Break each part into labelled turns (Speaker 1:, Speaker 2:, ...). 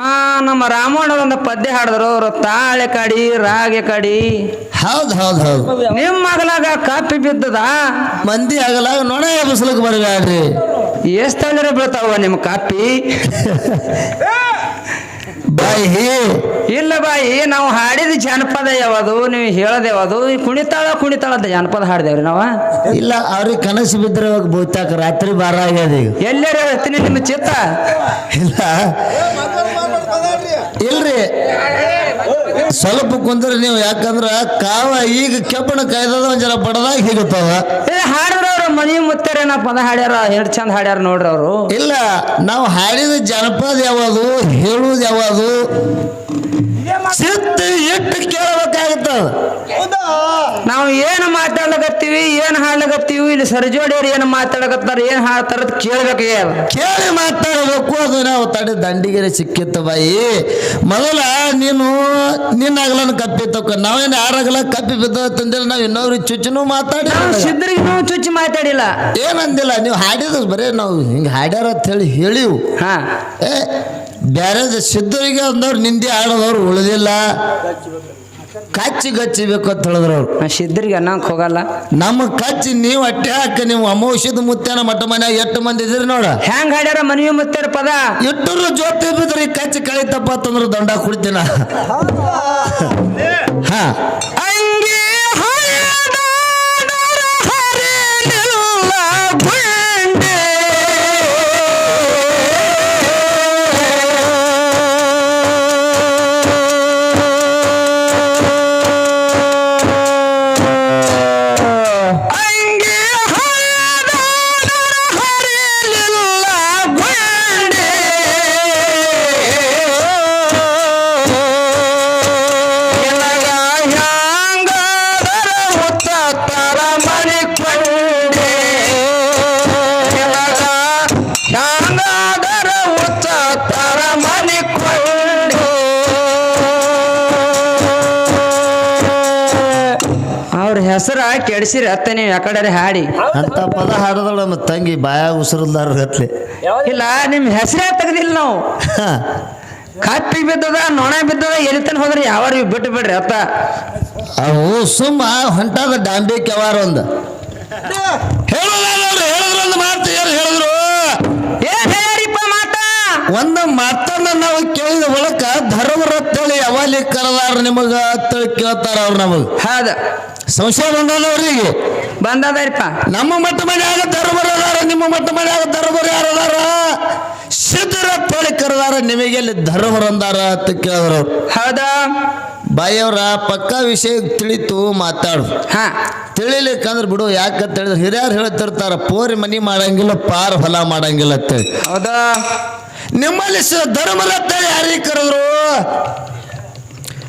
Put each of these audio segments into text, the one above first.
Speaker 1: ಆ ನಮ್ಮ ರಾಮಣ್ಣ ಒಂದು ಪದ್ಯ ಹಾಡಿದ್ರು ಅವರು ತಾಳೆ ಕಡಿ ರಾಗೆ ಕಡಿ.
Speaker 2: ಹೌದ್ ಹೌದ್ ಹೌದ್.
Speaker 1: ನಿಮ್ಮ ಮಗಲಾಗ ಕಾಪಿ ಬಿದ್ದದ?
Speaker 2: ಮಂದಿ ಆಗಲಾಗ ನೊಣೆ ಎಬ್ಬಿಸ್ಲಿಕ್ಕೆ ಬರಬೇಡ್ರಿ
Speaker 1: ಎಷ್ಟ್ ತಳ್ಳರ ಬೀಳ್ತಾವ ನಿಮ್ಮ ಕಾಪಿ?
Speaker 2: ಬಾಯಿ
Speaker 1: ಇಲ್ಲ ಬಾಯಿ ನಾವು ಹಾಡಿದ ಜಾನಪದ ಯಾವುದು ನೀವು ಹೇಳದೆ ಯಾವುದು? ಈ ಕುಣಿತಾಳ ಕುಣಿತಾಳದ ಜಾನಪದ ಹಾಡಿದೇವ್ರಿ ನಾವ?
Speaker 2: ಇಲ್ಲ ಅವ್ರಿಗೆ ಕನಸು ಬಿದ್ದರೆ ಬೋಯ್ತಾಕ ರಾತ್ರಿ ಬಾರ ಆಗ್ಯದ ಈಗ.
Speaker 1: ಎಲ್ಲರೂ ಹೇಳ್ತೀನಿ ನಿಮ್ಮ ಚಿತ್ತ?
Speaker 2: ಇಲ್ಲ. ಇಲ್ರಿ. ಸ್ವಲ್ಪ ಕುಂದ್ರೆ ನೀವು ಯಾಕಂದ್ರ ಕಾವ ಈಗ ಕೆಬ್ಬಣ ಕಾಯ್ದದ ಒಂದ್ ಜರ ಬಡದಾಗ ಹೀಗತ್ತವ
Speaker 1: ಹಾಡಿದ್ರ ಅವ್ರು ಮನಿ ಮುತ್ತರೇನ ಪದ ಹಾಡ್ಯಾರ ಎಷ್ಟು ಚಂದ ಹಾಡ್ಯಾರ ನೋಡ್ರಿ ಅವರು
Speaker 2: ಇಲ್ಲ ನಾವು ಹಾಡಿದ ಜನಪದ ಯಾವುದು ಹೇಳುವುದು ಯಾವುದು ಸಿತ್ತು ಇಟ್ಟು ಕೇಳಬೇಕಾಗತ್ತ
Speaker 1: ನಾವು ಏನು ಮಾತಾಡ್ಲಕತ್ತೀವಿ ಏನು ಹಾಡ್ಲಕತ್ತೀವಿ ಇಲ್ಲಿ ಸರ್ಜೋಡಿಯವ್ರು ಏನು ಮಾತಾಡಕತ್ತಾರ ಏನು ಹಾಡ್ತಾರ ಕೇಳಬೇಕು
Speaker 2: ಕೇಳಿ ಮಾತಾಡಬೇಕು ಅದು ನಾವು ತಡೆ ದಂಡಿಗೆರೆ ಸಿಕ್ಕಿತ್ತು ಬಾಯಿ. ಮೊದಲ ನೀನು ನಿನ್ನ ಅಗಲನ ಕಪ್ಪಿತ್ತಕ್ಕ ನಾವೇನು ಯಾರಾಗಲ ಕಪ್ಪಿ ಬಿದ್ದಂದ್ರೆ ನಾವು ಇನ್ನೊಬ್ರಿಗೆ ಚುಚ್ಚನು ಮಾತಾಡಿ
Speaker 1: ಸಿದ್ಧರಿಗೆ ನಾವು ಚುಚ್ಚಿ ಮಾತಾಡಿಲ್ಲ.
Speaker 2: ಏನಂದಿಲ್ಲ ನೀವು ಹಾಡಿದ ಬರೇ ನಾವು ಹಿಂಗೆ ಹಾಡ್ಯಾರ ಅಂತ ಹೇಳಿ ಹೇಳಿವು.
Speaker 1: ಹಾಂ.
Speaker 2: ಏ ಬೇರೆ ಸಿದ್ಧರಿಗೆ ಅಂದವ್ರು ನಿಂದಿ ಆಡೋದವ್ರು ಉಳಿದಿಲ್ಲ. ಕಚ್ಚಿ ಗಚ್ಚಿಬೇಕು ಅಂತ ಹೇಳಿದ್ರು ಅವ್ರು.
Speaker 1: ನಾ ಸಿದ್ಧರಿಗೆ ಅನ್ನಕ್ಕೆ ಹೋಗಲ್ಲ.
Speaker 2: ನಮ್ಮ ಕಚ್ಚಿ ನೀವು ಅಟ್ಟೆ ಹಾಕ ನೀವು ಅಮೌಷದ ಮುತ್ತೇನ ಮಟ್ಟ ಮನೆ ಎಷ್ಟು ಮಂದಿ ಇದ್ರಿ ನೋಡ.
Speaker 1: ಹೆಂಗ್ ಹಾಡ್ಯಾರ ಮನಿ ಮುತ್ತಾರ ಪದ?
Speaker 2: ಇಟ್ಟರು ಜೊತೆ ಬಿದ್ರಿ ಕಚ್ಚಿ ಕಳಿತಪ್ಪ ಅಂತಂದ್ರೆ ದಂಡ ಕುಡಿತೀನ ಹಾ.
Speaker 1: ಕೆಡಿಸಿರಿ ಅತ್ತ ನೀವು ಯಾಕಡೆ ಹಾಡಿ.
Speaker 2: ಅಂತ ಪದ ಹಾಡದಳ ನಮ್ಮ ತಂಗಿ ಬಾಯ ಉಸಿರಲ್ದಾರ ಗತ್ಲೆ.
Speaker 1: ಇಲ್ಲ ನಿಮ್ಮ ಹೆಸರೇ ತೆಗ್ದಿಲ್ಲ ನಾವು.
Speaker 2: ಹಾ.
Speaker 1: ಕಪ್ಪಿ ಬಿದ್ದದ ನೊಣ ಬಿದ್ದದ ಎಲಿತನ ಹೋದ್ರೆ? ಯಾವಾರು ಬಿಟ್ಟು ಬಿಡ್ರಿ ಅತ್ತ.
Speaker 2: ಅವು ಸುಮ್ಮ ಹೊಂಟಾದ ಡಾಂಬಿ ಕೆವಾರ ಒಂದು. ಹೇಳೋದಾದವ್ರು ಹೇಳಿದ್ರು ಒಂದು ಮಾತು ಏನು ಹೇಳಿದ್ರು
Speaker 1: ಏನ್ ಹೇಳ್ಯಾರಿಪ್ಪ ಮಾತಾ
Speaker 2: ಒಂದು ಮಾತನ್ನ ನಾವು ಕೇಳಿದ ಒಳಕ ಧರ್ಮರತ್ತಳಿ ಯಾವಲ್ಲಿ ಕರೆದಾರ ನಿಮಗ ಅಂತೇಳಿ ಕೇಳ್ತಾರ ಅವ್ರು ನಮಗ.
Speaker 1: ಹೌದ.
Speaker 2: ಸಂಶಯ ಬಂದದವ್ರಿಗೆ
Speaker 1: ಬಂದದಾರಿಪ್ಪ.
Speaker 2: ನಮ್ಮ ಮಟ್ಟ ಮನೆಯಾಗ ಧರ್ಮರು ಅದಾರ ನಿಮ್ಮ ಮಟ್ಟ ಮನೆಯಾಗ ಧರ್ಮರು ಯಾರು ಅದಾರ? ಸಿದ್ಧರ ತಳಿ ಕರೆದಾರ ನಿಮಗೆ ಧರ್ಮರ ಧರ್ಮರು ಅಂದಾರ ಅಂತ ಕೇಳಿದ್ರ ಹೌದ
Speaker 1: ಹೌದಾ.
Speaker 2: ಬಾಯಿಯವ್ರ ಪಕ್ಕ ವಿಷಯ ತಿಳಿತು ಮಾತಾಡು.
Speaker 1: ಹಾ.
Speaker 2: ತಿಳಿಲಿಕ್ಕಂದ್ರೆ ಬಿಡು ಯಾಕಂತ ಹೇಳಿದ್ರೆ ಹಿರಿಯರು ಹೇಳ್ತಿರ್ತಾರ ಪೋರಿ ಮನಿ ಮಾಡಂಗಿಲ್ಲ ಪಾರ್ ಹೊಲ ಮಾಡಂಗಿಲ್ಲ ಅಂತೇಳಿ
Speaker 1: ಹೌದಾ.
Speaker 2: ನಿಮ್ಮಲ್ಲಿ ಸ ಧರ್ಮರತ್ತ ಯಾರಿಗೆ ಕರೆದ್ರು?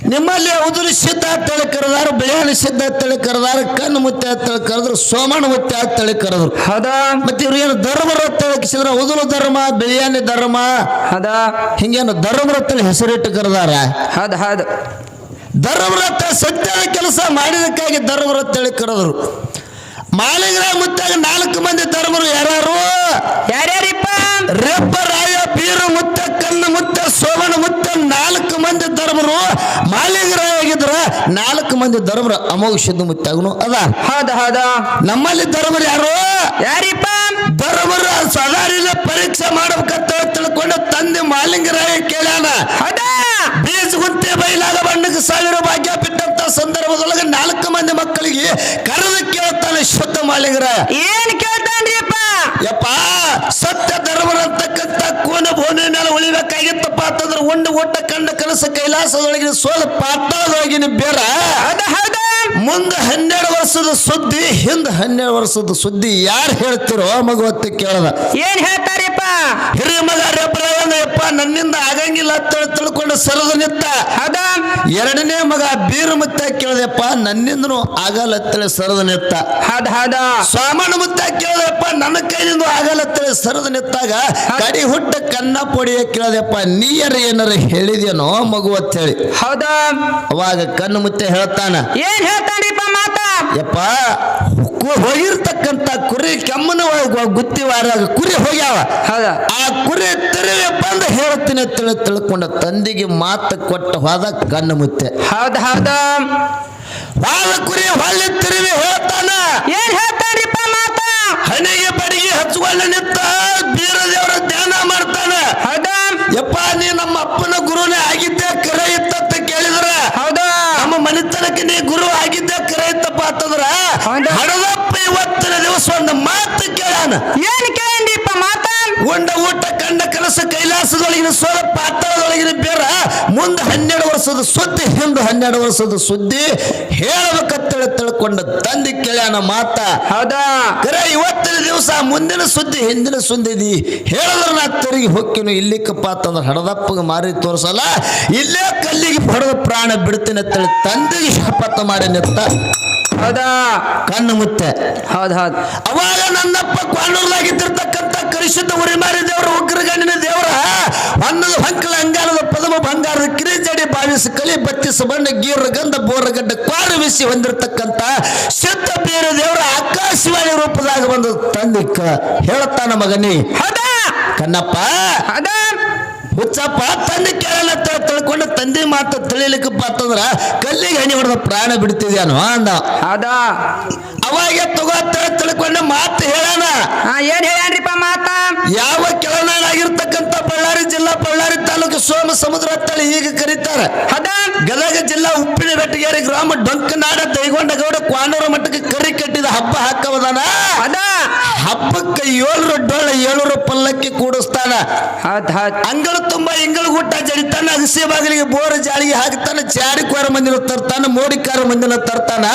Speaker 2: ನಿಮ್ಮಲ್ಲಿ ಉದುರು ಸಿದ್ಧ ಅಂತೇಳಿ ಕರೆದಾರ ಬಿಳಿಯಾಣಿ ಸಿದ್ಧ ಅಂತೇಳಿ ಕರೆದಾರ ಕಣ್ಣು ಮುತ್ತೆ ಅಂತೇಳಿ ಕರೆದ್ರು ಸೋಮಣ್ಣ ಮುತ್ತೆ ತಳಿ ಕರೆದ್ರು.
Speaker 1: ಹೌದಾ?
Speaker 2: ಮತ್ತೆ ಇವ್ರು ಏನು ಹೇಳಿಸಿದ್ರ ಉದುರು ಧರ್ಮ ಬಿಳಿಯಾನಿ ಧರ್ಮ
Speaker 1: ಹೌದಾ?
Speaker 2: ಹಿಂಗೇನು ತಳಿ ಹೆಸರಿಟ್ಟು ಕರೆದಾರ?
Speaker 1: ಹೌದು ಹೌದು.
Speaker 2: ಧರ್ಮರತ್ನ ಸತ್ಯದ ಕೆಲಸ ಮಾಡಿದಕ್ಕಾಗಿ ಧರ್ಮರತ್ನ ಹೇಳಿ ಕರೆದರು. ಮಾಲಿಂಗರ ಮುತ್ತಾಗ ನಾಲ್ಕು ಮಂದಿ ಧರ್ಮರು ಯಾರು
Speaker 1: ಯಾರ್ಯಾರಿಪ್ಪ?
Speaker 2: ರೆಪ್ಪ ರಾಯ ಬೀರು ಮುತ್ತ ಕಲ್ಲು ಮುತ್ತ ಸೋಮನ ಮುತ್ತ ನಾಲ್ಕು ಮಂದಿ ಧರ್ಮರು ಮಾಲಿಂಗರಾಯ ಆಗಿದ್ರ ನಾಲ್ಕು ಮಂದಿ ಧರ್ಮರು ಅಮೋಘ ಸಿದ್ಧ ಮುತ್ತಾಗನು ಅದ.
Speaker 1: ಹೌದ ಹೌದ.
Speaker 2: ನಮ್ಮಲ್ಲಿ ಧರ್ಮರು ಯಾರು?
Speaker 1: ಯಾರಿಪ್ಪ?
Speaker 2: ಧರ್ಮರು ಸದಾರಿನ ಪರೀಕ್ಷೆ ಮಾಡಬೇಕಂತ ತಿಳ್ಕೊಂಡು ತಂದೆ ಮಾಲಿಂಗರಾಯ ಕೇಳ್ಯಾನ. ಬೀಜ ಗುಂತೆ ಬೈಲಾಗ ಬಣ್ಣಕ್ಕೆ ಸಾವಿರ ಭಾಗ್ಯ ಬಿಟ್ಟಂತ ಸಂದರ್ಭದೊಳಗೆ ನಾಲ್ಕು ಮಂದಿ ಮಕ್ಕಳಿಗೆ ಕರೆದು ಕೇಳ್ತಾನೆ ಶುದ್ಧ ಮಾಲೀಕರ
Speaker 1: ಏನ್ ಕೇಳ್ತಾನ್ರಿಪ್ಪ
Speaker 2: ಯಪ್ಪ ಸತ್ಯ ಧರ್ಮರಂತಕ್ಕಂಥ ಕೋನ ಭೂಮಿ ಮೇಲೆ ಉಳಿಬೇಕಾಗಿತ್ತಪ್ಪ ಅಂತಂದ್ರೆ ಉಂಡು ಒಟ್ಟ ಕಂಡ ಕನಸ ಕೈಲಾಸದೊಳಗಿನ ಸೋಲ ಪಾತ್ರದೊಳಗಿನ ಬೇರ. ಮುಂದೆ ಹನ್ನೆರಡು ವರ್ಷದ ಸುದ್ದಿ ಹಿಂದೆ ಹನ್ನೆರಡು ವರ್ಷದ ಸುದ್ದಿ ಯಾರು ಹೇಳ್ತಿರೋ ಮಗುವತ್ತಿ ಕೇಳದ.
Speaker 1: ಏನ್ ಹೇಳ್ತಾರಿಪ್ಪ
Speaker 2: ಹಿರಿಯ ಮಗ ನನ್ನಿಂದ ಆಗಂಗಿಲ್ಲ ಅಂತ ತಿಳ್ಕೊಂಡು ಸರದು ನಿತ್ತ
Speaker 1: ಅದ
Speaker 2: ಎರಡನೇ ಮಗ ಬೀರು ಮುತ್ತ ಕೇಳಿದೆಪ್ಪ ನನ್ನಿಂದನು ಆಗಲ್ಲ ಅಂತೇಳಿ ಸರದು ನಿತ್ತ
Speaker 1: ಹದ ಹಾಡ
Speaker 2: ಸ್ವಾಮಣ್ಣ ಮುತ್ತ ಕೇಳಿದೆಪ್ಪ ನನ್ನ ಕೈಯಿಂದ ಆಗಲ್ಲ ಅಂತೇಳಿ ಸರದು ನಿತ್ತಾಗ ಕಡಿ ಹುಟ್ಟ ಕನ್ನ ಪೊಡಿಯ ಕೇಳಿದೆಪ್ಪ ನೀಯರ ಏನಾರ ಹೇಳಿದೇನೋ ಮಗು ಅಂತ ಹೇಳಿ.
Speaker 1: ಹೌದಾ?
Speaker 2: ಅವಾಗ ಕಣ್ಣು ಮುತ್ತೆ ಹೇಳ್ತಾನ
Speaker 1: ಏನ್ ಹೇಳ್ತಾನೆ ಮಾತಾ?
Speaker 2: ಯಪ್ಪ ಹೋಗಿರ್ತಕ್ಕಂಥ ಕುರಿ ಕೆಮ್ಮನ ಗುತ್ತಿವಾರ ಗುತ್ತಿ ವಾರಾಗ ಕುರಿ ಹೋಗ್ಯಾವ. ಆ ಕುರಿ ತಿರುವಿ ಬಂದು ಹೇಳ್ತೀನಿ ತಿಳಿ ತಿಳ್ಕೊಂಡ ತಂದಿಗೆ ಮಾತು ಕೊಟ್ಟ ಹೋದ ಕಣ್ಣು ಮುತ್ತೆ.
Speaker 1: ಹೌದ ಹೌದ.
Speaker 2: ವಾದ ಕುರಿ ಹೊಳ್ಳಿ ತಿರುವಿ ಹೇಳ್ತಾನ.
Speaker 1: ಏನ್ ಹೇಳ್ತಾನ್ರಿಪ್ಪ ಮಾತ?
Speaker 2: ಹಣೆಗೆ ಬಡಿಗೆ ಹಚ್ಕೊಳ್ಳ ನಿಂತ ಬೀರ ದೇವರ ಧ್ಯಾನ ಮಾಡ್ತಾನ.
Speaker 1: ಹೌದಾ?
Speaker 2: ಯಪ್ಪ ನೀ ನಮ್ಮ ಅಪ್ಪನ ಗುರುನೇ. ನೀ ಗುರು ಆಗಿದ್ದ ಕರೆ ಇತ್ತಪ್ಪ ಅಂತಂದ್ರ? ಹಡದಪ್ಪ ಇವತ್ತಿನ ದಿವಸ ಒಂದು ಮಾತು ಕೇಳಾನ
Speaker 1: ಏನ್ ಕೇಳಿಪ್ಪ ಮಾತ
Speaker 2: ಉಂಡ ಊಟ ಕಂಡ ಕನಸು ಕೈಲಾಸದೊಳಗಿನ ಸೋಲ ಪಾತ್ರದೊಳಗಿನ ಬೇರ ವರ್ಷದ ಸುದ್ದಿ ಹಿಂದೆ ಹನ್ನೆರಡು ವರ್ಷದ ಸುದ್ದಿ ಹೇಳಬೇಕಂತೇಳಿ ತಿಳ್ಕೊಂಡು ತಂದೆ ಕೇಳ್ಯಾನ ಮಾತ.
Speaker 1: ಹೌದಾ?
Speaker 2: ಕರೆ ಇವತ್ತಿನ ದಿವಸ ಮುಂದಿನ ಸುದ್ದಿ ಹಿಂದಿನ ಸುದ್ದಿ ಹೇಳಿದ್ರೆ ನಾ ತಿರುಗಿ ಹೊಕ್ಕಿನ ಇಲ್ಲಿಕ್ಕಪ್ಪ ಅಂತಂದ್ರೆ ಹಡದಪ್ಪಗೆ ಮಾರಿ ತೋರಿಸಲ್ಲ. ಇಲ್ಲೇ ಕಲ್ಲಿಗೆ ಹೊಡೆದ ಪ್ರಾಣ ಬಿಡ್ತೀನಿ ಅಂತೇಳಿ ತಂದೆಗೆ ಶಪಥ ಮಾಡಿ ನಿಂತ.
Speaker 1: ಹೌದಾ?
Speaker 2: ಕಣ್ಣು ಮುತ್ತೆ.
Speaker 1: ಹೌದು ಹೌದ್.
Speaker 2: ಅವಾಗ ನನ್ನಪ್ಪ ಕ್ವಾನೂರ್ಲಾಗಿದ್ದಿರ್ತಕ್ಕಂಥ ಕರಿಶುದ್ಧ ಉರಿಮಾರಿ ದೇವರ ಉಗ್ರಗಣ್ಣಿನ ದೇವರ ಅನ್ನದ ಹೊಂಕಲ ಅಂಗಾಲದ ಪದಮ ಬಂಗಾರದ ಕಿರಿಜಡಿ ಬಾವಿಸಿ ಕಲಿ ಬತ್ತಿಸ ಬಣ್ಣ ಗೀರ ಗಂಧ ಬೋರಗಡ್ಡ ಕ್ವಾರ ಬಿಸಿ ಹೊಂದಿರತಕ್ಕಂಥ ಸಿದ್ಧ ಬೇರ ದೇವರ ಆಕಾಶವಾಣಿ ರೂಪದಾಗ ಬಂದು ತಂದಿಕ್ಕ ಹೇಳುತ್ತಾನ ಮಗನಿ.
Speaker 1: ಹೌದಾ?
Speaker 2: ಕಣ್ಣಪ್ಪ
Speaker 1: ಹೌದಾ?
Speaker 2: ಹುಚ್ಚಪ್ಪ ತಂದೆ ಕೇಳಲ್ಲ ತಿಳ್ಕೊಂಡು ತಂದೆ ಮಾತು ತಿಳಿಲಿಕ್ಕಪ್ಪ ಅಂತಂದ್ರ ಕಲ್ಲಿಗೆ ಹಣಿ ಹೊಡೆದ ಪ್ರಾಣ ಬಿಡ್ತಿದ್ಯಾನು ಅಂದ.
Speaker 1: ಅದ
Speaker 2: ಅವಾಗ ತಗೋತ ತಿಳ್ಕೊಂಡು ಮಾತು ಹೇಳೋಣ.
Speaker 1: ಏನ್ ಹೇಳ್ಯಾನ್ರಿಪ್ಪ ಮಾತ?
Speaker 2: ಯಾವ ಕೆಳನಾಡಾಗಿರ್ತಕ್ಕಂಥ ಬಳ್ಳಾರಿ ಜಿಲ್ಲಾ ಬಳ್ಳಾರಿ ತಾಲೂಕು ಸೋಮ ಸಮುದ್ರ ಅಂತೇಳಿ ಈಗ ಕರೀತಾರೆ.
Speaker 1: ಅದ
Speaker 2: ಗದಗ ಜಿಲ್ಲಾ ಉಪ್ಪಿನ ಬೆಟ್ಟಗೇರಿ ಗ್ರಾಮ ಡೊಂಕನಾಡ ದೈಗೊಂಡ ಗೌಡ ಕ್ವಾನೂರ ಮಟ್ಟಕ್ಕೆ ಕರಿ ಕಟ್ಟಿದ ಹಬ್ಬ ಹಾಕವದಾನ.
Speaker 1: ಹೌದಾ?
Speaker 2: ಹಬ್ಬಕ್ಕೆ ಏಳು ಡೊಳ್ಳ ಏಳೂರು ಪಲ್ಲಕ್ಕಿ ಕೂಡಿಸ್ತಾನ. ಅಂಗಳ ತುಂಬ ಇಂಗಳ ಗುಟ್ಟ ಜಡಿತಾನ ಹಸಿ ಬಾಗಿಲಿಗೆ ಬೋರ್ ಜಾಳಿಗೆ ಹಾಕ್ತಾನ ಚಾರಿಕಾರ ಮಂದಿನ ತರ್ತಾನ ಮೋಡಿಕಾರ ಮಂದಿನ ತರ್ತಾನ.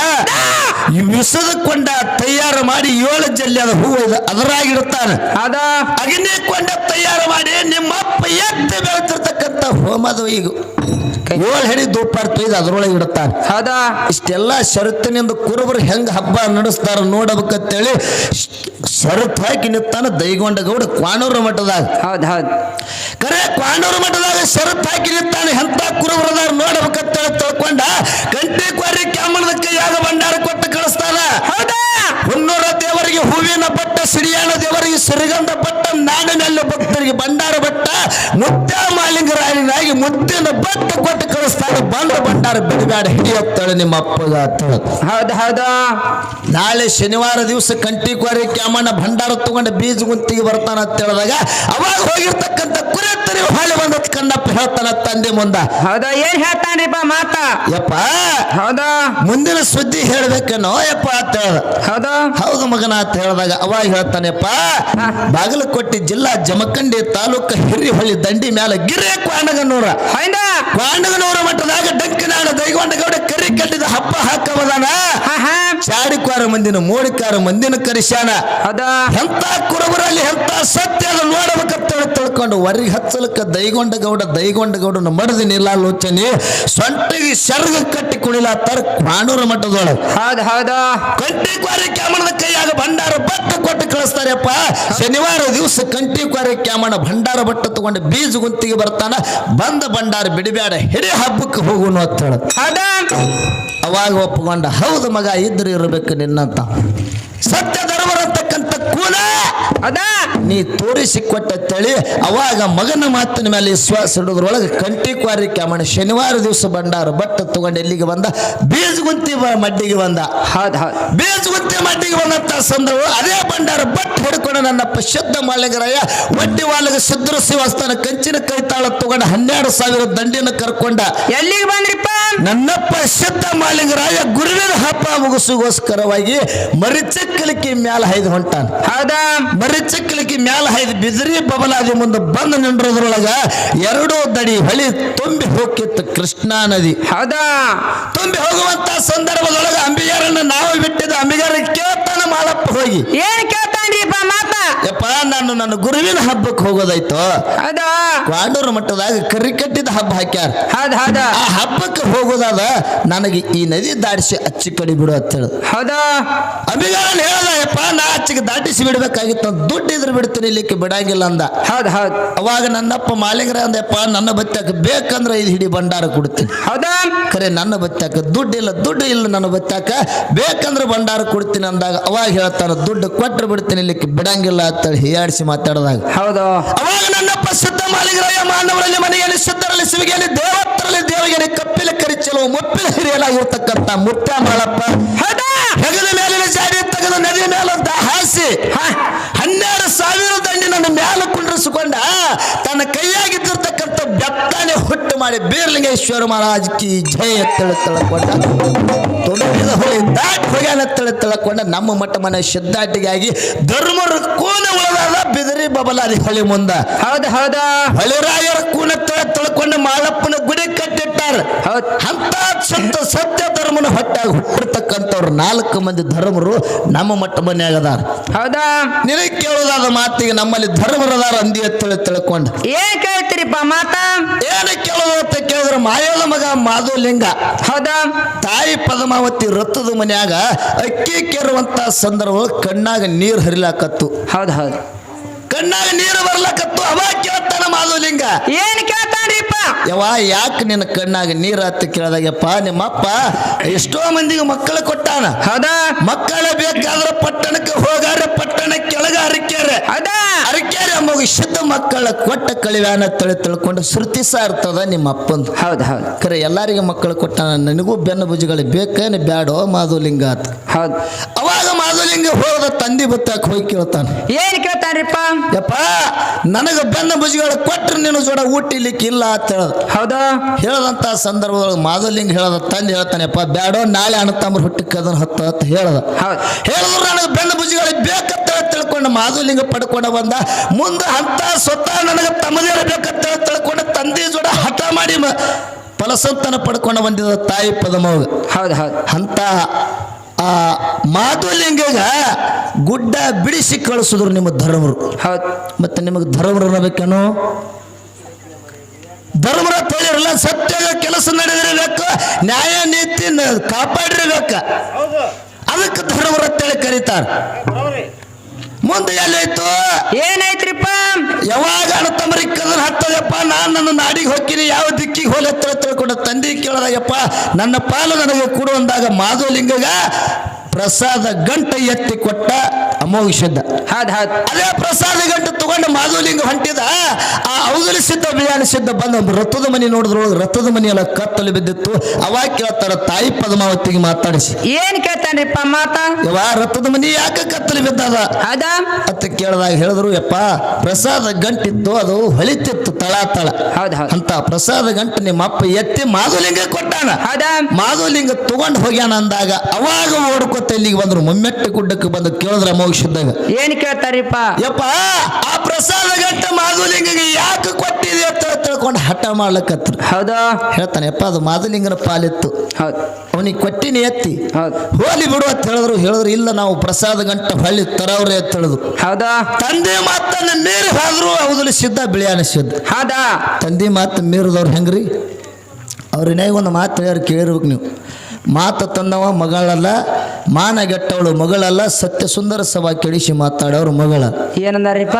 Speaker 2: ಈ ವಿಸದ ಕೊಂಡ ತಯಾರು ಮಾಡಿ ಏಳು ಜಲ್ಲಿ ಅದ ಹೂವು ಅದರಾಗಿಡ್ತಾನ.
Speaker 1: ಹೌದಾ
Speaker 2: ಅಗ್ನಿ ಕೊಂಡ ತಯಾರು ಮಾಡಿ ನಿಮ್ಮ ಅಪ್ಪ ಎದ್ದು ಬೆಳೆತಿರ್ತಕ್ಕಂಥ ಹೋಮದ ಈಗ ಏಳು ಹಿಡಿ ಧೂಪಾರ್ ಇದು ಅದರೊಳಗೆ ಇಡುತ್ತಾನೆ
Speaker 1: ಹೌದಾ?
Speaker 2: ಇಷ್ಟೆಲ್ಲ ಷರತ್ತಿನಿಂದ ಕುರುಬರು ಹೆಂಗ ಹಬ್ಬ ನಡೆಸ್ತಾರ ನೋಡಬೇಕಂತೇಳಿ ಷರತ್ ಹಾಕಿ ನಿಂತಾನ ದೈಗೊಂಡ ಗೌಡ ಕ್ವಾನೂರ ಮಠದಾಗ.
Speaker 1: ಹೌದು ಹೌದು.
Speaker 2: ಕರೆ ಕ್ವಾನೂರು ಮಠದಾಗ ಷರತ್ ಹಾಕಿ ನಿಂತಾನೆ ಎಂತ ಕುರುಬರದಾರ ನೋಡಬೇಕಂತೇಳಿ ತಿಳ್ಕೊಂಡ ಗಂಟೆ ಕ್ವಾರಿ ಕ್ಯಾಮಣದ ಕೈಯಾಗ ಭಂಡಾರ ಕೊಟ್ಟು ಕಳಿಸ್ತಾನ.
Speaker 1: ಹೌದಾ?
Speaker 2: ಹುನ್ನೂರ ದೇವರಿಗೆ ಹೂವಿನ ಬಟ್ಟ ಸಿರಿಯಾಣ ದೇವರಿಗೆ ಸಿರಿಗಂಧ ಬಟ್ಟ ನಾಡಿನಲ್ಲಿ ಭಕ್ತರಿಗೆ ಭಂಡಾರ ಬಟ್ಟ ಮುತ್ತ ಮಾಲಿಂಗರಾಯನಾಗಿ ಮುದ್ದಿನ ಬಟ್ಟ ಕೊಟ್ಟು ಕಳಿಸ್ತಾರೆ ಬಂದ ಬಂಡಾರ ಬಿಡುಗಾಡ ಹಿಡಿಯೋಗ್ತಾಳೆ ನಿಮ್ಮ ಅಪ್ಪಗ
Speaker 1: ಹೌದ ಹೌದ್.
Speaker 2: ನಾಳೆ ಶನಿವಾರ ದಿವಸ ಕಂಟಿ ಕ್ವಾರಿ ಕ್ಯಾಮಣ್ಣ ಭಂಡಾರ ತಗೊಂಡ ಬೀಜ ಗುಂತಿಗೆ ಬರ್ತಾನ ಅಂತ ಹೇಳಿದಾಗ ಅವಾಗ ಹೋಗಿರ್ತಕ್ಕಂಥ ಕುರಿ ತರಿ ಹೊಳೆ ಬಂದ ಕಣ್ಣಪ್ಪ ಹೇಳ್ತಾನ ತಂದೆ ಮುಂದ.
Speaker 1: ಹೌದಾ ಏನ್ ಹೇಳ್ತಾನ್ರಿಪ್ಪ ಮಾತ?
Speaker 2: ಯಪ್ಪ
Speaker 1: ಹೌದಾ.
Speaker 2: ಮುಂದಿನ ಸುದ್ದಿ ಹೇಳ್ಬೇಕೇನೋ ಯಪ್ಪ ಅಂತ ಹೇಳ್ದ
Speaker 1: ಹೌದಾ.
Speaker 2: ಹೌದು ಮಗನ ಅಂತ ಹೇಳಿದಾಗ ಅವಾಗ ಹೇಳ್ತಾನೆಪ್ಪ. ಬಾಗಲಕೋಟೆ ಜಿಲ್ಲಾ ಜಮಖಂಡಿ ತಾಲೂಕು ಹಿರಿಹಳ್ಳಿ ದಂಡಿ ಮ್ಯಾಲ ಗಿರೇ ಕ್ವಾಂಡಗನೂರ
Speaker 1: ಹೌದಾ?
Speaker 2: ಕೊಂಡಗನೂರ ಮಟ್ಟದಾಗ ಡಂಕನಾಡ ದೈಗೊಂಡಗೌಡ ಕರಿ ಕಟ್ಟಿದ ಹಬ್ಬ ಹಾಕವದಾನ. ಚಾಡಿಕಾರ ಮಂದಿನ ಮೋಡಿಕಾರ ಮಂದಿನ ಕರಿಸ್ಯಾನ.
Speaker 1: ಅದ
Speaker 2: ಎಂತ ಕುರುಬರಲ್ಲಿ ಎಂತ ಸತ್ಯ ಅದು ನೋಡಬೇಕಂತ ತಿಳ್ಕೊಂಡು ವರಿ ಹಚ್ಚಲಕ್ಕ ದೈಗೊಂಡ ಗೌಡ ದೈಗೊಂಡ ಗೌಡನ ನಿಲಾಲೋಚನೆ ಸೊಂಟಿಗೆ ಶರ್ಗ ಕಟ್ಟಿ ತರ ಕ್ವಾಣೂರ
Speaker 1: ಹೌದಾ
Speaker 2: ಕಂಟಿ ಕ್ವಾರಿ ಕ್ಯಾಮಣದ ಕೈಯಾಗ ಭಂಡಾರ ಬಟ್ಟ ಕೊಟ್ಟು ಕಳಿಸ್ತಾರಪ್ಪ. ಶನಿವಾರ ದಿವಸ ಕಂಟಿ ಕ್ವಾರಿ ಕ್ಯಾಮಣ ಭಂಡಾರ ಭಟ್ಟ ತಗೊಂಡು ಬೀಜ ಗುಂತಿಗೆ ಬರ್ತಾನ. ಬಂದ ಭಂಡಾರ ಬಿಡಬೇಡ ಹಿಡಿ ಹಬ್ಬಕ್ಕೆ ಹೋಗುನು ಅಂತ ಹೇಳ.
Speaker 1: ಹೌದಾ
Speaker 2: ಅವಾಗ ಒಪ್ಕೊಂಡ ಹೌದು ಮಗ ಇದ್ರೆ ಇರಬೇಕು ನಿನ್ನಂತ. ಸತ್ಯ ಧರ್ಮರತಕ್ಕಂಥ ಕೂಲ
Speaker 1: ಅದ?
Speaker 2: ನೀ ತೋರಿಸಿಕೊಟ್ಟ ತಳಿ ಅವಾಗ ಮಗನ ಮಾತಿನ ಮೇಲೆ ವಿಶ್ವಾಸ ಇಡೋದ್ರೊಳಗೆ ಕಂಟಿ ಕ್ವಾರಿ ಕ್ಯಾಮಣ ಶನಿವಾರ ದಿವಸ ಬಂಡಾರ ಬಟ್ಟ ತಗೊಂಡು ಎಲ್ಲಿಗೆ ಬಂದ? ಬೀಜಗುಂತಿ ಮಡ್ಡಿಗೆ ಬಂದ.
Speaker 1: ಹೌದ್ ಹೌದ್.
Speaker 2: ಬೀಜಗುಂತಿ ಮಡ್ಡಿಗೆ ಬಂದಂತ ಸಂದರ್ಭ ಅದೇ ಬಂಡಾರ ಬಟ್ ಹಿಡ್ಕೊಂಡು ನನ್ನ ಶುದ್ಧ ಮಾಲಿಗರಾಯ ಒಡ್ಡಿ ವಾಲಗ ಸಿದ್ಧರ ಶಿವಸ್ಥಾನ ಕಂಚಿನ ಕೈತಾಳ ತಗೊಂಡು ಹನ್ನೆರಡು ಸಾವಿರ ದಂಡಿನ ಕರ್ಕೊಂಡ.
Speaker 1: ಎಲ್ಲಿಗೆ ಬಂದ್ರಿಪ್ಪ?
Speaker 2: ನನ್ನಪ್ಪ ಶುದ್ಧ ಮಾಲಿಂಗರಾಯ ಗುರುವಿನ ಹಬ್ಬ ಮುಗಿಸುಗೋಸ್ಕರವಾಗಿ ಮರಿಚಕ್ಕಲಿಕ್ಕೆ ಮ್ಯಾಲ ಹೈದು ಹೊಂಟಾನ
Speaker 1: ಹೌದಾ
Speaker 2: ಮರಿಚಕ್ಕಲಿಕ್ಕೆ ಮ್ಯಾಲ ಹೈದು ಬಿದಿರಿ ಬಬಲಾದಿ ಮುಂದೆ ಬಂದು ನಿಂಡ್ರದ್ರೊಳಗ ಎರಡೂ ದಡಿ ಹಳಿ ತುಂಬಿ ಹೋಗಿತ್ತು ಕೃಷ್ಣಾ ನದಿ.
Speaker 1: ಹೌದಾ?
Speaker 2: ತುಂಬಿ ಹೋಗುವಂತ ಸಂದರ್ಭದೊಳಗ ಅಂಬಿಗಾರನ್ನ ನಾವು ಬಿಟ್ಟಿದ್ದ ಅಂಬಿಗಾರ ಕೇಳ್ತಾನ ಮಾಲಪ್ಪ ಹೋಗಿ.
Speaker 1: ಏನ್ ಕೇಳ್ತಾನ್ರಿಪ್ಪ ಮಾತ
Speaker 2: ಯಪ್ಪ ಯಪ್ಪ ನಾನು ನನ್ನ ಗುರುವಿನ ಹಬ್ಬಕ್ಕೆ ಹೋಗೋದಾಯ್ತು? ಕ್ವಾಂಡೂರು ಮಟ್ಟದಾಗ ಕರಿ ಕಟ್ಟಿದ ಹಬ್ಬ ಹಾಕ್ಯಾರ. ಆ ಹಬ್ಬಕ್ಕೆ ಹೋಗೋದಾದ ನನಗೆ ಈ ನದಿ ದಾಟಿಸಿ ಅಚ್ಚಿ ಕಡಿ ಬಿಡು ಅಂತ ಹೇಳ
Speaker 1: ಹೌದಾ?
Speaker 2: ಅಭಿಗಾರನ್ ಹೇಳದಪ್ಪ ನಾ ಅಚ್ಚಿಗೆ ದಾಟಿಸಿ ಬಿಡ್ಬೇಕಾಗಿತ್ತು ದುಡ್ಡು ಇದ್ರ ಬಿಡ್ತೀನಿ ಇಲ್ಲಿಕ್ಕೆ ಬಿಡಂಗಿಲ್ಲ ಅಂದ.
Speaker 1: ಹೌದ್ ಹೌದ್.
Speaker 2: ಅವಾಗ ನನ್ನಪ್ಪ ಮಾಲಿಂಗರ ಅಂದಪ್ಪ ನನ್ನ ಬತ್ತಾಕ ಬೇಕಂದ್ರೆ ಇದು ಹಿಡಿ ಭಂಡಾರ ಕೊಡ್ತೀನಿ.
Speaker 1: ಹೌದಾ?
Speaker 2: ಖರೆ ನನ್ನ ಬತ್ತಾಕ ದುಡ್ಡು ಇಲ್ಲ ದುಡ್ಡು ಇಲ್ಲ ನನ್ನ ಬತ್ತಾಕ ಬೇಕಂದ್ರೆ ಭಂಡಾರ ಕೊಡ್ತೀನಿ ಅಂದಾಗ ಅವಾಗ ಹೇಳ್ತಾನ ದುಡ್ಡು ಕೊಟ್ಟರೆ ಬಿಡ್ತೀನಿ ಇಲ್ಲಿಕ್ಕೆ ಬಿಡಂಗಿಲ್ಲ ಅಂತೇಳಿ ಹಿಯಾಡಿಸಿ ಮಾತಾಡಿದಾಗ.
Speaker 1: ಹೌದು.
Speaker 2: ಅವಾಗ ನನ್ನಪ್ಪ ಸಿದ್ಧ ಮಾಲಿಗರಾಯ ಮಾನವರಲ್ಲಿ ಮನೆಯಲ್ಲಿ ಸಿದ್ಧರಲ್ಲಿ ಸಿವಿಗೆಯಲ್ಲಿ ದೇವತ್ತರಲ್ಲಿ ದೇವರಿಗೆ ಕಪ್ಪಿಲ ಕರಿಚಲು ಮುಪ್ಪಿಲ ಹಿರಿಯಲಾಗಿರ್ತಕ್ಕಂಥ ಮುತ್ಯ ಮಾಳಪ್ಪ ಹೆಗಲ ಮೇಲಿನ ಜಾರಿ ತೆಗೆದು ನದಿ ಮೇಲಂತ ಹಾಸಿ. ಹನ್ನೆರಡು ಸಾವಿರ ದಂಡಿ ನನ್ನ ಮ್ಯಾಲ ಕುಂಡ್ರಿಸಿಕೊಂಡ ತನ್ನ ಕೈಯಾಗಿದ್ದಿರ್ತಕ್ಕಂಥ ಬೆತ್ತಾನೆ ಹುಟ್ಟು ಮಾಡಿ ಬೀರ್ಲಿಂಗೇಶ್ವರ ಮಹಾರಾಜ್ ಕಿ ಜಯ ಎತ್ತಳ ತಿಳ್ಕೊಂಡ. ದಾಟ್ ತಳ ತಳಕೊಂಡ ನಮ್ಮ ಮಟ್ಟ ಮನೆ ಶುದ್ಧಾಟಿಗಾಗಿ ಧರ್ಮರ ಕೂನ ಉಳದಾದ ಬಿದರಿ ಬಬಲಾದಿ ಹೊಳಿ ಮುಂದ.
Speaker 1: ಹೌದ ಹೌದಾ.
Speaker 2: ಹೊಳೆರಾಯರ ಕೂನ ತಳ ತಳ್ಕೊಂಡು ಮಾಲಪ್ಪನ ಗುಡಿ ಕಟ್ಟಿಟ್ಟಾರ
Speaker 1: ಹೌದ್
Speaker 2: ಅಂತ ಸತ್ಯ ಸತ್ಯ ಧರ್ಮನ ಹೊಟ್ಟಾಗ ಹುಟ್ಟಿರ್ತಕ್ಕಂಥವ್ರು ನಾಲ್ಕು ಮಂದಿ ಧರ್ಮರು ನಮ್ಮ ಮಟ್ಟ ಮನ್ಯಾಗ ಅದಾರ.
Speaker 1: ಹೌದಾ?
Speaker 2: ನಿನಗೆ ಕೇಳೋದಾದ ಮಾತಿಗೆ ನಮ್ಮಲ್ಲಿ ಧರ್ಮರದಾರ ಅಂದಿ ಅಂತೇಳಿ ತಿಳ್ಕೊಂಡು.
Speaker 1: ಏನ್ ಕೇಳ್ತೀರಿಪ್ಪ ಮಾತ?
Speaker 2: ಏನು ಕೇಳೋದು ಅಂತ ಕೇಳಿದ್ರೆ ಮಾಯದ ಮಗ ಮಾಧುಲಿಂಗ.
Speaker 1: ಹೌದಾ?
Speaker 2: ತಾಯಿ ಪದ್ಮಾವತಿ ರಥದ ಮನ್ಯಾಗ ಅಕ್ಕಿ ಕೇರುವಂತ ಸಂದರ್ಭ ಕಣ್ಣಾಗ ನೀರು ಹರಿಲಾಕತ್ತು.
Speaker 1: ಹೌದ್ ಹೌದು.
Speaker 2: ಕಣ್ಣಾಗ ನೀರು ಬರ್ಲಾಕತ್ತು ಅವಾಗ ಕೇಳ್ತಾನ ಮಾಧುಲಿಂಗ.
Speaker 1: ಏನ್
Speaker 2: ಯವ ಯಾಕೆ ನಿನ್ನ ಕಣ್ಣಾಗ ನೀರು ಹತ್ತಿ ಕೇಳಿದಾಗಪ್ಪ ನಿಮ್ಮಪ್ಪ ಎಷ್ಟೋ ಮಂದಿಗೆ ಮಕ್ಕಳು ಕೊಟ್ಟಾನ.
Speaker 1: ಹೌದಾ?
Speaker 2: ಮಕ್ಕಳ ಬೇಕಾದ್ರ ಪಟ್ಟಣಕ್ಕೆ ಹೋಗಾರ ಪಟ್ಟಣ ಕೆಳಗ ಅರಿಕ್ಯಾರೆ
Speaker 1: ಹೌದಾ?
Speaker 2: ಅರಿಕ್ಯಾರೆ ಅಮ್ಮಗ ಶುದ್ಧ ಮಕ್ಕಳ ಕೊಟ್ಟ ಕಳಿವ್ಯಾನ ತಳಿ ತಿಳ್ಕೊಂಡು ಶ್ರುತಿ ಸಾರ್ತದ ಇರ್ತದ ನಿಮ್ಮ ಅಪ್ಪಂದು
Speaker 1: ಹೌದು ಹೌದ್.
Speaker 2: ಕರೆ ಎಲ್ಲರಿಗೆ ಮಕ್ಕಳು ಕೊಟ್ಟಾನ. ನನಗೂ ಬೆನ್ನು ಭುಜಗಳು ಬೇಕೇನು ಬ್ಯಾಡೋ ಮಾಧುಲಿಂಗ ಹೌದು.
Speaker 1: ಹೌದ್
Speaker 2: ಅವಾಗ ಮಾಧುಲಿಂಗ ಹೋದ ತಂದಿ ಬತ್ತಾಕ ಹೋಗಿ ಕೇಳ್ತಾನೆ.
Speaker 1: ಏನ್ ಕೇಳ್ತಾನ್ರಿಪ್ಪ
Speaker 2: ಯಪ್ಪ ನನಗೆ ಬೆನ್ನ ಭುಜಗಳು ಕೊಟ್ರೆ ನೀನು ಜೋಡ ಊಟಿಲಿಕ್ಕೆ ಇಲ್ಲ ಅಂತ ಹೇಳೋದು.
Speaker 1: ಹೌದಾ?
Speaker 2: ಹೇಳದಂತ ಸಂದರ್ಭದೊಳಗೆ ಮಾದಲಿಂಗ್ ಹೇಳದ ತಂದೆ ಹೇಳ್ತಾನೆಪ್ಪ ಬ್ಯಾಡೋ ನಾಳೆ ಅಣ್ಣ ತಮ್ಮ ಹುಟ್ಟಿ ಅದನ್ನ ಹತ್ತ ಅಂತ ಹೇಳದ.
Speaker 1: ಹೌದ್.
Speaker 2: ಹೇಳಿದ್ರು ನನಗೆ ಬೆನ್ನ ಬುಜಿಗಳು ಬೇಕಂತ ತಿಳ್ಕೊಂಡು ಮಾಧುಲಿಂಗ ಪಡ್ಕೊಂಡು ಬಂದ ಮುಂದೆ ಅಂತ ಸ್ವತಃ ನನಗೆ ತಮ್ಮದೇ ಬೇಕಂತ ತಿಳ್ಕೊಂಡು ತಂದೆ ಜೋಡ ಹಠ ಮಾಡಿ ಫಲಸಂತನ ಪಡ್ಕೊಂಡು ಬಂದಿದ್ದ ತಾಯಿ ಪದಮವಾಗ
Speaker 1: ಹೌದು ಹೌದು.
Speaker 2: ಅಂತ ಆ ಮಾಧುಲಿಂಗಗ ಗುಡ್ಡ ಬಿಡಿಸಿ ಕಳಿಸಿದ್ರು ನಿಮ್ಮ ಧರ್ಮರು.
Speaker 1: ಹೌದ್.
Speaker 2: ಮತ್ತೆ ನಿಮಗೆ ಧರ್ಮರು ಅನ್ನಬೇಕೇನು? ಧರ್ಮರ ತಿಳಿರಲ್ಲ ಸತ್ಯ ಕೆಲಸ ನಡೆದಿರಬೇಕು ನ್ಯಾಯ ನೀತಿ ನ- ಕಾಪಾಡಿರ್ಬೇಕು ಅದಕ್ಕೆ ಧರ್ಮರ ತಿಳಿ ಕರೀತಾರ. ಮುಂದೆ ಎಲ್ಲೈತು
Speaker 1: ಏನಾಯ್ತ್ರಿಪ್ಪ?
Speaker 2: ಯಾವಾಗ ಅಣ್ಣತಮ್ಮರಿಗೆ ಕದನ ಹತ್ತದಪ್ಪ ನಾನು ನನ್ನ ನಾಡಿಗೆ ಹೋಗ್ತೀನಿ ಯಾವ ದಿಕ್ಕಿಗೆ ಹೋಲ ತಿಳ್ಕೊಂಡ ತಂದೆ ಕೇಳದಾಗಪ್ಪ ನನ್ನ ಪಾಲು ನನಗೆ ಕೊಡು ಅಂದಾಗ ಮಾಧುಲಿಂಗಗ ಪ್ರಸಾದ ಗಂಟ ಎತ್ತಿ ಕೊಟ್ಟ ಅಮೋಘಿಸಿದ್ದ
Speaker 1: ಹೌದ್ ಹೌದ್.
Speaker 2: ಅದೇ ಪ್ರಸಾದ ಗಂಟು ತಗೊಂಡು ಮಾಧುಲಿಂಗ ಹೊಂಟಿದ ಆ ಔದಲಿ ಸಿದ್ಧ ಬಿಳಿಯಾನ ಸಿದ್ಧ ಬಂದ ರಥದ ಮನೆ ನೋಡಿದ್ರೊಳಗೆ ರಥದ ಮನೆಯೆಲ್ಲ ಕತ್ತಲು ಬಿದ್ದಿತ್ತು. ಅವಾಗ ಕೇಳ್ತಾರ ತಾಯಿ ಪದ್ಮಾವತಿಗೆ ಮಾತಾಡಿಸಿ.
Speaker 1: ಏನ್ ಕೇಳ್ತಾನ್ರಿಪ್ಪ ಮಾತ?
Speaker 2: ಯವ ರಥದ ಮನೆ ಯಾಕೆ ಕತ್ತಲು ಬಿದ್ದದ?
Speaker 1: ಹೌದಾ?
Speaker 2: ಅಂತ ಕೇಳಿದಾಗ ಹೇಳಿದ್ರು ಯಪ್ಪ ಪ್ರಸಾದ ಗಂಟಿತ್ತು ಅದು ಹೊಳಿತಿತ್ತು ತಳ ತಳ.
Speaker 1: ಹೌದ್ ಹೌದ್.
Speaker 2: ಅಂತ ಪ್ರಸಾದ ಗಂಟು ನಿಮ್ಮ ಅಪ್ಪ ಎತ್ತಿ ಮಾಧುಲಿಂಗ ಕೊಟ್ಟಾನ.
Speaker 1: ಹೌದಾ?
Speaker 2: ಮಾಧುಲಿಂಗ ತಗೊಂಡು ಹೋಗ್ಯಾನ ಅಂದಾಗ ಅವಾಗ ಓಡ್ಕೊತ ಇಲ್ಲಿಗೆ ಬಂದ್ರು ಮಮ್ಮೆಟ್ಟ ಗುಡ್ಡಕ್ಕೆ ಬಂದು ಕೇಳಿದ್ರ ಅಮೋಘಿಸಿದ್ದಾಗ
Speaker 1: ಏನ್ ಕೇಳ್ತಾರಿಪ್ಪ?
Speaker 2: ಯಪ್ಪ ಆ ಪ್ರಸಾದ ಗಂಟ ಮಾಧುಲಿಂಗಗೆ ಯಾಕೆ ಕೊಟ್ಟಿದೆ ಅಂತ ತಿಳ್ಕೊಂಡು ಹಠ ಮಾಡ್ಲಕತ್ರು.
Speaker 1: ಹೌದಾ.
Speaker 2: ಹೇಳ್ತಾನೆ ಯಪ್ಪ ಅದು ಮಾಧುಲಿಂಗನ ಪಾಲಿತ್ತು.
Speaker 1: ಹೌದು.
Speaker 2: ಅವನಿಗೆ ಕೊಟ್ಟಿನಿ ಎತ್ತಿ.
Speaker 1: ಹೌದು.
Speaker 2: ಹೋಲಿ ಬಿಡು ಅಂತ ಹೇಳಿದ್ರು ಹೇಳಿದ್ರು ಇಲ್ಲ ನಾವು ಪ್ರಸಾದ ಗಂಟ ಹೊಳ್ಳಿ ತರವ್ರೆ ಅಂತ ಹೇಳಿದ್ರು.
Speaker 1: ಹೌದಾ.
Speaker 2: ತಂದೆ ಮಾತನ್ನ ಮೀರಿ ಹೋದ್ರು ಹೌದಲಿ ಸಿದ್ಧ ಬಿಳಿಯಾನ ಸಿದ್ಧ
Speaker 1: ಹೌದಾ.
Speaker 2: ತಂದೆ ಮಾತು ಮೀರಿದವ್ರು ಹೆಂಗ್ರಿ? ಅವ್ರ ಇನ್ನೇಗ ಒಂದು ಮಾತು ಹೇಳಿ ಕೇಳಿರ್ಬೇಕು ನೀವು. ಮಾತು ತಂದವ ಮಗಳಲ್ಲ ಮಾನಗೆಟ್ಟವಳು ಮಗಳಲ್ಲ ಸತ್ಯ ಸುಂದರ ಸಭಾ ಕೆಡಿಸಿ ಮಾತಾಡೋರು ಮಗಳ.
Speaker 1: ಏನಂದಾರಿಪ್ಪ?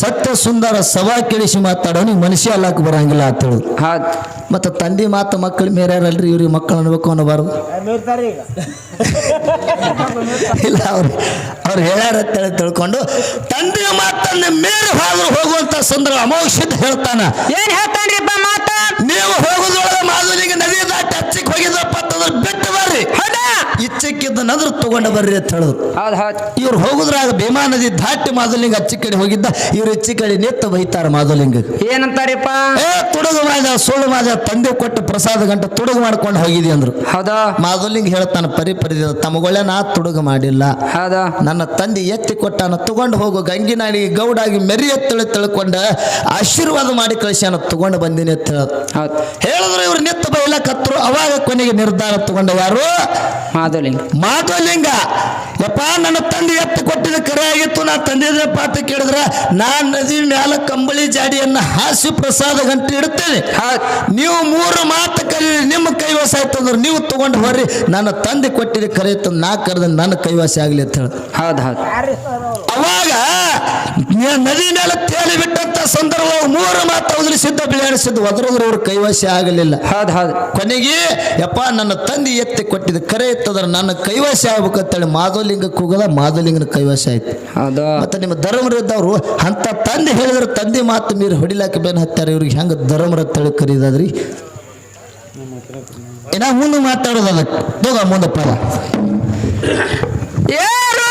Speaker 2: ಸತ್ಯ ಸುಂದರ ಸಭಾ ಕೆಡಿಸಿ ಮಾತಾಡೋನು ಮನುಷ್ಯ ಅಲ್ಲಾಕ ಬರಂಗಿಲ್ಲ ಅಂತ ಹೇಳುದು ಮತ್ತೆ ತಂದೆ ಮಾತು ಮಕ್ಕಳು ಮೇರ್ಯಾರಲ್ರಿ ಇವ್ರಿಗೆ ಮಕ್ಕಳು ಅನ್ಬೇಕು ಅನ್ನಬಾರ್ದು ಇಲ್ಲ ಅವ್ರು ಅವ್ರು ಹೇಳ್ಯಾರ ಅಂತೇಳಿ ತಿಳ್ಕೊಂಡು ತಂದೆಯ ಮಾತನ್ನ ಮೇರೆ ಹೋದ್ರು ಹೋಗುವಂತ ಸುಂದರ ಅಮೋಕ್ಷಿತ ಹೇಳ್ತಾನ.
Speaker 1: ಏನ್ ಹೇಳ್ತಾನ್ರಿಪ್ಪ
Speaker 2: ತಗೊಂಡು ಬರ್ರಿ ಅಂತ ಹೇಳಿದ್ರು ಇವ್ರು ಹೋಗುದ್ರಾಗ ಭೀಮಾ ನದಿ ದಾಟಿ ಮಾಧುಲಿಂಗ ಅಚ್ಚಿ ಕಡೆ ಹೋಗಿದ್ದ ಇವ್ರು ಇಚ್ಚಿ ಕಡೆ ನಿತ್ತ ಬೈತಾರ ಮಾಧುಲಿಂಗ
Speaker 1: ಏನಂತಾರಿಪ್ಪ?
Speaker 2: ಏ ತುಡುಗು ಮಾದ ಸುಳ್ಳು ಮಾದ ತಂದೆ ಕೊಟ್ಟು ಪ್ರಸಾದ ಗಂಟ ತುಡುಗು ಮಾಡ್ಕೊಂಡು ಹೋಗಿದಿ ಅಂದ್ರು.
Speaker 1: ಹೌದಾ.
Speaker 2: ಮಾಧುಲಿಂಗ ಹೇಳ್ತಾನ ಪರಿ ಪರಿ ತಮಗೊಳ್ಳೆ ನಾ ತುಡುಗು ಮಾಡಿಲ್ಲ.
Speaker 1: ಹೌದಾ.
Speaker 2: ನನ್ನ ತಂದೆ ಎತ್ತಿ ಕೊಟ್ಟಾನ ತಗೊಂಡು ಹೋಗು ಗಂಗಿನಾಡಿ ಗೌಡಾಗಿ ಮೆರಿ ಎತ್ತಳಿ ತಿಳ್ಕೊಂಡ ಆಶೀರ್ವಾದ ಮಾಡಿ ಕಳಿಸ್ಯಾನ ತಗೊಂಡು ಬಂದಿನಿ ಅಂತ ಹೇಳೋದು. ಹೇಳಿದ್ರು ಇವ್ರು ನಿತ್ತ ಹೇಳಕತ್ರು ಅವಾಗ ಕೊನೆಗೆ ನಿರ್ಧಾರ ತಗೊಂಡ ಯಾರು
Speaker 1: ಮಾಧವಲಿಂಗ
Speaker 2: ಮಾಧವಲಿಂಗ ಯಪ್ಪ ನನ್ನ ತಂದೆ ಎತ್ತು ಕೊಟ್ಟಿದ ಕರೆ ಆಗಿತ್ತು. ನಾ ತಂದೆದ ಪಾಠ ಕೇಳಿದ್ರ ನಾ ನದಿ ಮ್ಯಾಲ ಕಂಬಳಿ ಜಾಡಿಯನ್ನ ಹಾಸಿ ಪ್ರಸಾದ ಗಂಟೆ ಇಡುತ್ತೇನೆ
Speaker 1: ಹೌದ್.
Speaker 2: ನೀವು ಮೂರು ಮಾತು ಕಲಿ ನಿಮ್ಮ ಕೈವಾಸ ಆಯ್ತು ಅಂದ್ರೆ ನೀವು ತಗೊಂಡು ಬರ್ರಿ ನನ್ನ ತಂದೆ ಕೊಟ್ಟಿದ ಕರೆ ಇತ್ತು ನಾ ಕರೆದ ನನ್ನ ಕೈವಾಸ ಆಗ್ಲಿ ಅಂತ ಹೇಳಿ.
Speaker 1: ಹೌದ್ ಹೌದು.
Speaker 2: ಅವಾಗ ನದಿ ಮೇಲೆ ತೇಲಿ ಬಿಟ್ಟಂತ ಸಂದರ್ಭ ಮೂರು ಮಾತು ಉದುರಿಸಿದ್ದ ಬಿಳಿಸಿದ್ದು ಒದರದ್ರು ಅವ್ರ ಕೈವಾಸಿ ಆಗಲಿಲ್ಲ.
Speaker 1: ಹೌದು ಹೌದು.
Speaker 2: ಕೊನೆಗೆ ಯಪ್ಪ ನನ್ನ ತಂದೆ ಎತ್ತಿ ಕೊಟ್ಟಿದ್ದ ಕರೆ ಎತ್ತದ್ರೆ ನನ್ನ ಕೈವಾಸ ಆಗ್ಬೇಕಂತೇಳಿ ಮಾಧವಲಿಂಗಕ್ಕೆ ಕೂಗದ ಮಾಧವಲಿಂಗನ ಕೈವಾಸಿ ಆಯ್ತು.
Speaker 1: ಹೌದು.
Speaker 2: ಮತ್ತೆ ನಿಮ್ಮ ಧರ್ಮರಿದ್ದವರು ಅಂತ ತಂದೆ ಹೇಳಿದ್ರೆ ತಂದೆ ಮಾತು ಮೀರಿ ಹೊಡಿಲಾಕ ಬೇನ್ ಹತ್ತಾರೆ. ಇವ್ರಿಗೆ ಹೆಂಗ ಧರ್ಮರ ತಳಿ ಕರೀದಾದ್ರಿ? ಏನ ಮುಂದೆ ಮಾತಾಡೋದಲ್ಲ. ಹೋಗ ಮುಂದೆ ಪರ
Speaker 1: ಏರು